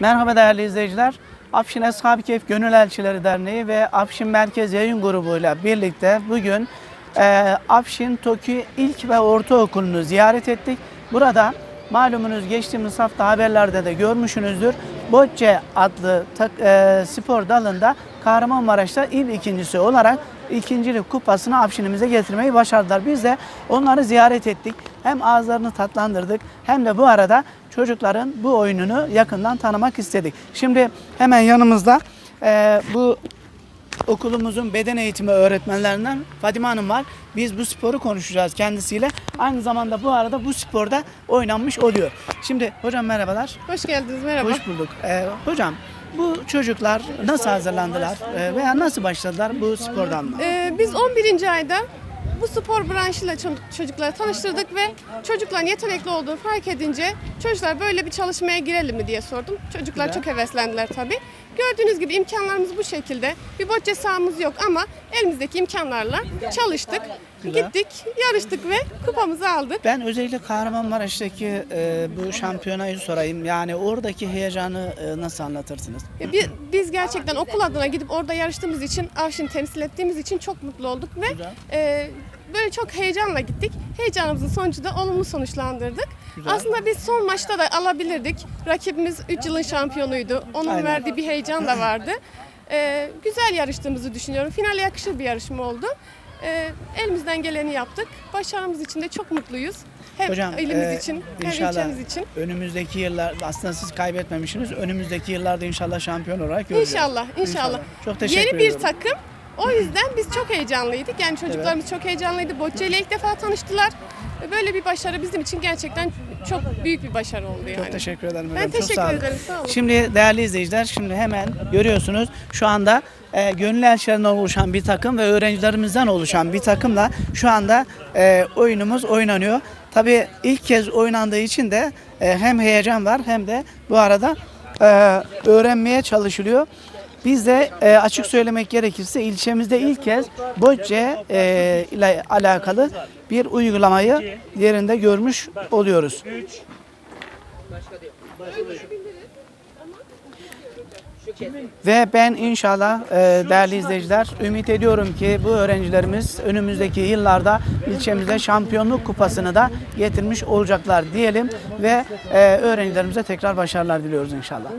Merhaba değerli izleyiciler. Afşin Ashab-ı Keyif Gönül Elçileri Derneği ve Afşin Merkez Yayın Grubu ile birlikte bugün e, Afşin TOKİ İlk ve Ortaokulu'nu ziyaret ettik. Burada malumunuz geçtiğimiz hafta haberlerde de görmüşsünüzdür. Bocce adlı tak- e, spor dalında Kahramanmaraş'ta il ikincisi olarak ikincilik kupasını Afşin'imize getirmeyi başardılar. Biz de onları ziyaret ettik. Hem ağızlarını tatlandırdık hem de bu arada çocukların bu oyununu yakından tanımak istedik. Şimdi hemen yanımızda e, bu okulumuzun beden eğitimi öğretmenlerinden Fadime Hanım var. Biz bu sporu konuşacağız kendisiyle. Aynı zamanda bu arada bu sporda oynanmış oluyor. Şimdi hocam merhabalar. Hoş geldiniz, merhaba. Hoş bulduk. Ee, hocam bu çocuklar nasıl hazırlandılar Ee, veya nasıl başladılar bu spor dalına? Ee, biz 11. ayda bu spor branşıyla ço- çocukları tanıştırdık ve çocukların yetenekli olduğunu fark edince çocuklar böyle bir çalışmaya girelim mi diye sordum. Çocuklar çok heveslendiler tabii. Gördüğünüz gibi imkanlarımız bu şekilde. Bir bocce sahamız yok ama elimizdeki imkanlarla çalıştık. Güzel. Gittik, yarıştık ve kupamızı aldık. Ben özellikle Kahramanmaraş'taki e, bu şampiyonayı sorayım. Yani oradaki heyecanı e, nasıl anlatırsınız? Ya bi- Biz gerçekten okul adına gidip orada yarıştığımız için, Avşin'i temsil ettiğimiz için çok mutlu olduk ve Güzel. e, böyle çok heyecanla gittik. Heyecanımızın sonucu da olumlu sonuçlandırdık. Güzel. Aslında biz son maçta da alabilirdik. Rakibimiz 3 yılın şampiyonuydu. Onun Aynen. verdiği bir heyecan da vardı. E, güzel yarıştığımızı düşünüyorum. Finale yakışır bir yarışma oldu. E, elimizden geleni yaptık. Başarımız için de çok mutluyuz. Hem Hocam ilimiz e, için hem inşallah ilçemiz için. önümüzdeki yıllar aslında siz kaybetmemişsiniz. Önümüzdeki yıllarda inşallah şampiyon olarak göreceğiz. İnşallah, inşallah. Çok teşekkür Yeni bir ediyorum. takım. O yüzden biz çok heyecanlıydık. Yani çocuklarımız çok heyecanlıydı. Bocce ile ilk defa tanıştılar. Böyle bir başarı bizim için gerçekten çok büyük bir başarı oldu yani. Çok teşekkür ederim Ben hocam. Çok teşekkür sağ olun. ederim, sağ olun. Şimdi değerli izleyiciler şimdi hemen görüyorsunuz şu anda e, gönül elçilerinden oluşan bir takım ve öğrencilerimizden oluşan bir takımla şu anda e, oyunumuz oynanıyor. Tabii ilk kez oynandığı için de e, hem heyecan var hem de bu arada e, öğrenmeye çalışılıyor. Biz de e, açık söylemek gerekirse ilçemizde ilk kez Bocce e, ile alakalı bir uygulamayı yerinde görmüş oluyoruz. Ve ben inşallah e, değerli izleyiciler ümit ediyorum ki bu öğrencilerimiz önümüzdeki yıllarda ilçemize şampiyonluk kupasını da getirmiş olacaklar diyelim ve e, öğrencilerimize tekrar başarılar diliyoruz inşallah.